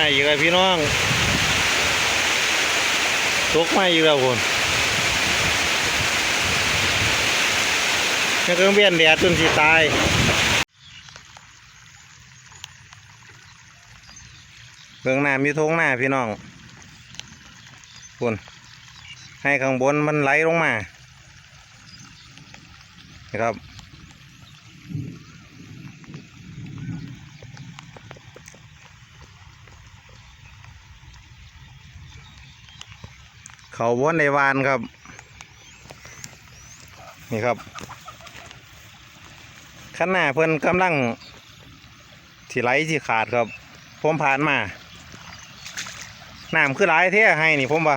มาอีกแล้วพี่น้องตกมาอีกแล้วคนเครื่องเบียนแดดจนสิตายเบื้องหน้ามีทงหน้าพี่น้องคุณให้ข้างบนมันไหลลงมานะครับ เขาบนในวานครับ นี่ครับข้างหน้าเพิ่นกำลังที่ไหลที่ขาดครับ ผมผ่านมาน้ำคือหลายเท่ให้นี่ผมว่า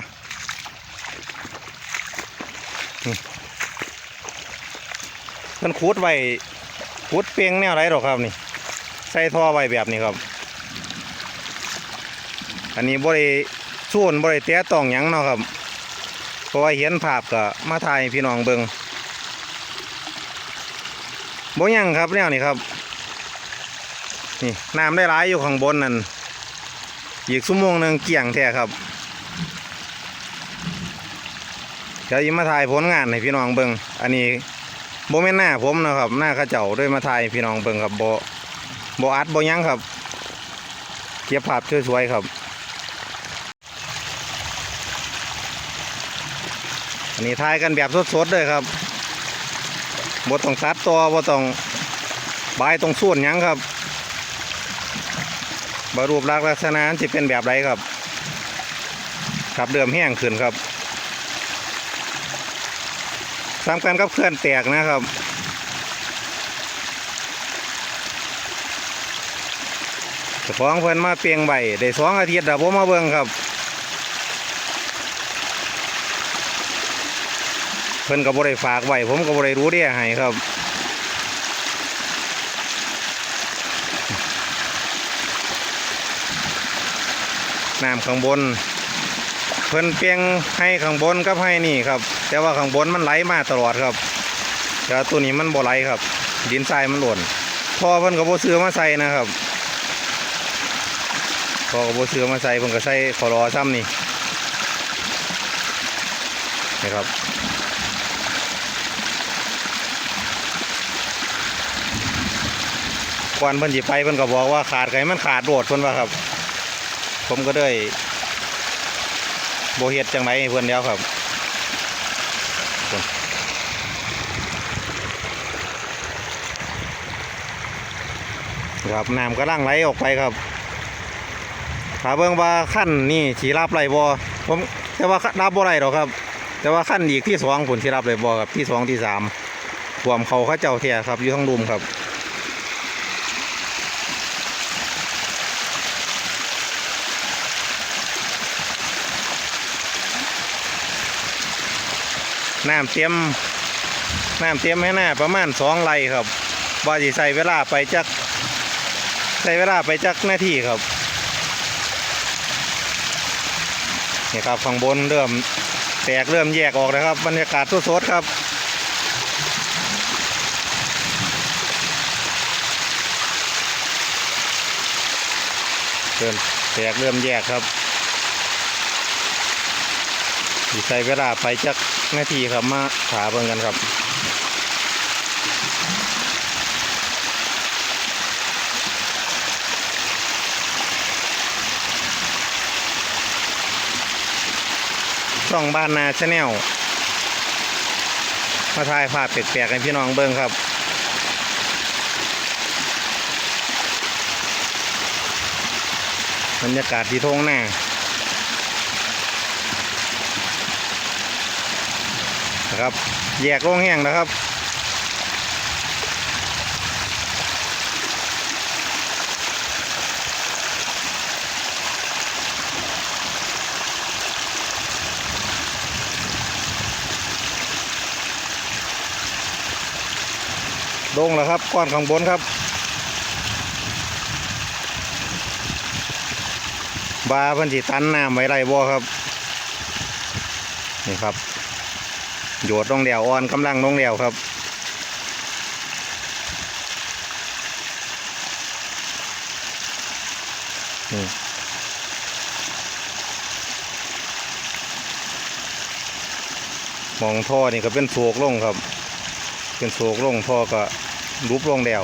มันขุดไว้ขุดเปียงแนวไรหรอกครับนี่ ใส่ท่อไว้แบบนี้ครับ อันนี้บริส่วนบริเตะตองยังเนาะครับ ราะว่าเห็นภาพก็มาถ่ายพี่น้องเบิงบ่ยังครับแนวนี้ครับ นี่น้ำได้หลายอยู่ข้างบนนั่นอีกชั่วโมงหนึ่งเกี่ยงแท้ครับเดี๋ยวยิมาถ่ายผลงานให้พี่น้องเบิงอันนี้โบแม่นหน้าผมนะครับ หน้าเข้าเจ้าด้วยมาถ่ายพี่น้องเบิงครับโบโบอัดโบยังครับเก็บภาพสวยๆครับ อันนี้ถ่ายกันแบบสดๆเลยครับบ่ต้องตัดตัวบ่ต้องบายตรงส่วนยังครับบรูปลักษณ์ลักษณะจะเป็นแบบไรครับครับเดิมแห้งขึ้นครับสำคัญกับเคลื่อนแตกนะครับเจ้าของเพิ่นมาเปลียงใบได้สองอาทิตย์แล้วผมมาเบิ่งครับ เพิ่นก็บ่ได้ฝากไว้ผมก็บ่ได้รู้เด้ให้ครับน้ำข้างบน เพิ่นเปียงให้ข้างบนกับให้นี่ครับ แต่ว่าข้างบนมันไหลมาตลอดครับแต่ตัวนี้มันบ่ไหลครับ ดินทรายมันหล่นพอเพิ่นก็บ่ซื้อมาใส่นะครับพอก็บ่ซื้อมาใส่เพิ่นก็ใส่ขอรอซ้ำนี่นี่ครับ ก่อนเพิ่นสิไปเพิ่นก็บอกว่าขาดไก่มันขาดโดดเพิ่นว่าครับ ผมก็ได้โบเฮ็ดจังไรให้เพื่อนแล้วครับครับน้ำก็ล่างไหลออกไปครับถ้าเบิ่งว่าขั้นนี่สีรับไรบ่ผมแต่ว่ารับบ่ไรหรอกครับ แต่ว่าขั้นอีกที่สองผลที่รับไรบ่ครับที่สองที่สามรวมเขาข้าเจ้าเทียครับอยู่ทั้งรุมครับ น้ำเตรียมน้ำเตรียมให้หน้าประมาณสองไร่ครับว่าจะใส่เวลาไปจักใส่เวลาไปจักนาทีครับนี่ครับข้างบนเริ่มแตกเริ่มแยกออกแล้วครับ บรรยากาศสดๆครับเริ่มแตกเริ่มแยกครับสิใช้เวลาไปจัก นาทีครับมาถาเบิ่งกันครับช่องบ้านนาชาแนลมาถ่ายภาพแปลกๆให้พี่น้องเบิ่งครับบรรยากาศที่ทงหน้า นะครับแยกโล่งแห้งนะครับลงแล้วครับก้อนข้างบนครับ บาพันธิตันน้ำไว้ไรบ่ครับ นี่ครับ โยดลงเหลียวอ่อนกำลังลงเหลียวครับมองท่อนี่ก็เป็นโศกลงครับ เป็นโศกลงท่อก็รูปลงแล้ว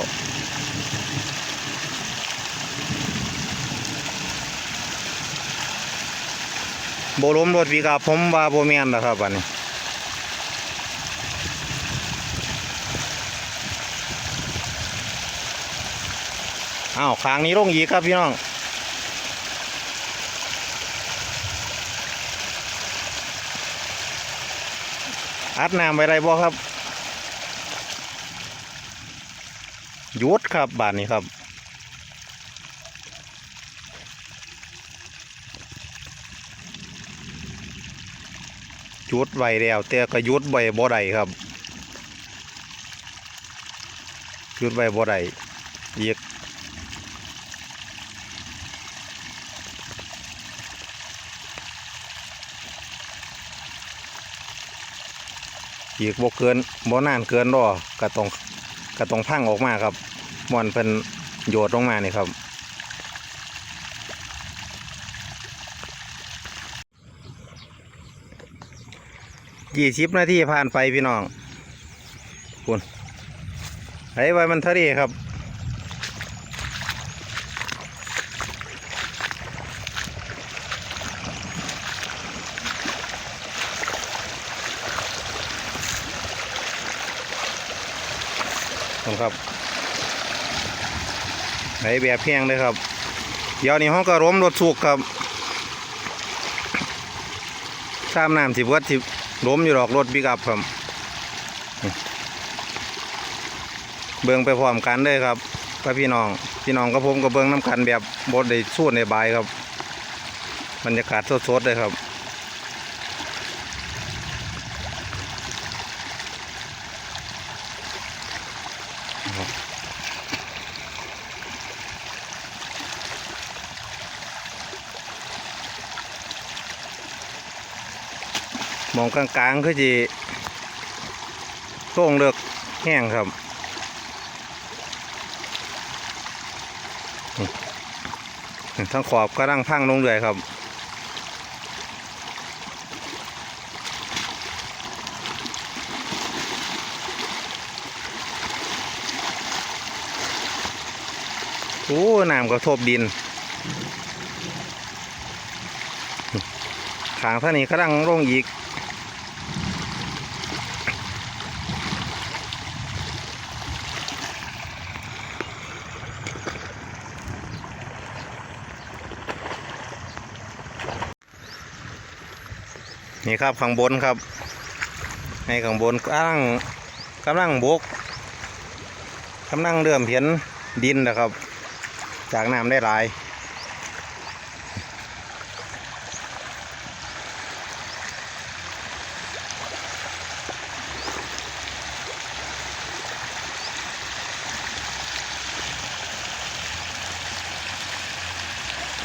โบล้มรถวีกาบผมว่าโบเมียนนะครับอันนี้ อ้าวขางนี้ลงอีกครับพี่น้องอัดน้ำไว้ไรบ่ครับยุดครับบาทนี้ครับยุดไวแล้วแต่ก็ยุดไวบ่ได้ครับยุดไวบ่ได้อีก อีกบ่เกินบ่นานเกินรอก็ต้องก็ต้องพังออกมาครับมอนเป็นโยดลงมานี่ครับ กี่สิบนาทีผ่านไปพี่น้องคุณไอ้ไว้มันทะเลครับ ครับไหนแบบเพียงเลยครับเดี๋ยวนี้ห้องก็ร่มรถสุกครับตามน้ำสิเบิดสิล้มอยู่ดอกรถปิกอัพครับ เบิ่งไปพร้อมกันเลยครับกับพี่น้อง พี่น้องกับผมก็เบิ่งน้ำกันแบบบดได้สู้ในบายครับ บรรยากาศสดๆเลยครับ มองกลางๆคือจีโล่งเลือกแห้งครับทั้งขอบก็ร่างพังลงเลยครับโอ้น้ำกระทบดินขางท่านี้กำลังลงอีก นี่ครับข้างบนครับ ในข้างบนกำลังกำลังบกกำลังเริ่มเห็นดินนะครับ จากน้ำได้หลาย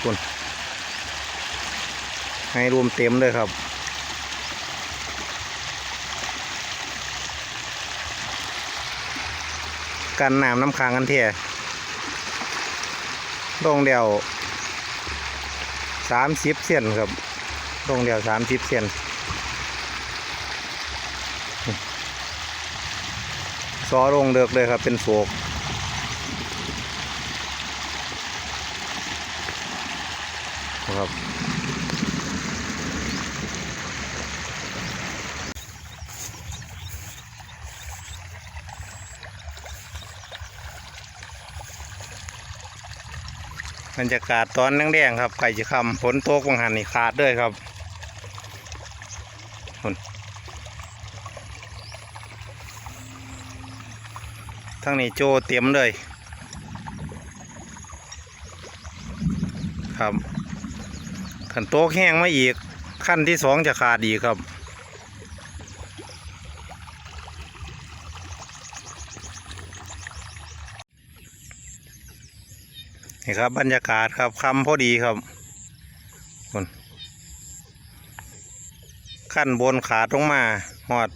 คุณให้รวมเต็มเลยครับ กันน้ำน้ำค้างกันเทียลงเดียวสามสิบเซนครับลงเดียวสามสิบเซนซอลงเดือกเลยครับเป็นโศกครับ บรรยากาศตอนแดงๆครับไก่จะคำฝนตกวังหันนี่ขาดด้วยครับทั้งนี้โจเตรียมเลย ครับขันโต๊ะแห้งมาอีกขั้นที่สองจะขาดอีกครับ นี่ครับบรรยากาศครับคำพอดีครับคนขั้นบนขาดลงมาหอด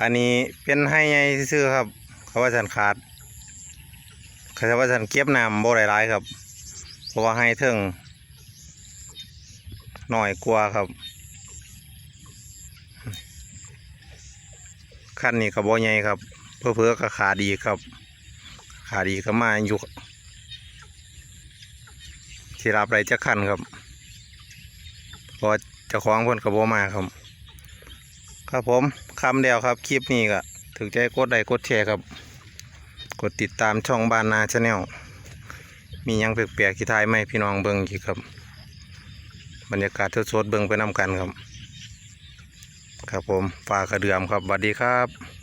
อันนี้เป็นให้ไงซื่อครับเขาว่าสันขาดเขาว่าสันเก็บน้ำโบ่หลายๆครับ เพราะว่าให้เทิงหน่อยกลัวครับขั้นนี้ก็บ่ใหญ่ครับ เพื่อเพื่อก็ขาดีครับ ขาดีก็มาอยู่ ที่รับไรจะขันครับพอเจ้าของเพิ่นก็บ่มาครับ ครับผมคำเดียวครับคลิปนี้ก็ถึงใจกดไลค์กดแชร์ครับ กดติดตามช่องบ้านนาชาแนลมียังแปลกๆที่ทายไหมพี่น้องเบิ่งอีกครับ บรรยากาศสดๆเบิ่งไปน้ำกันครับ ครับผมฝากกระเดื่อมครับสวัสดีครับ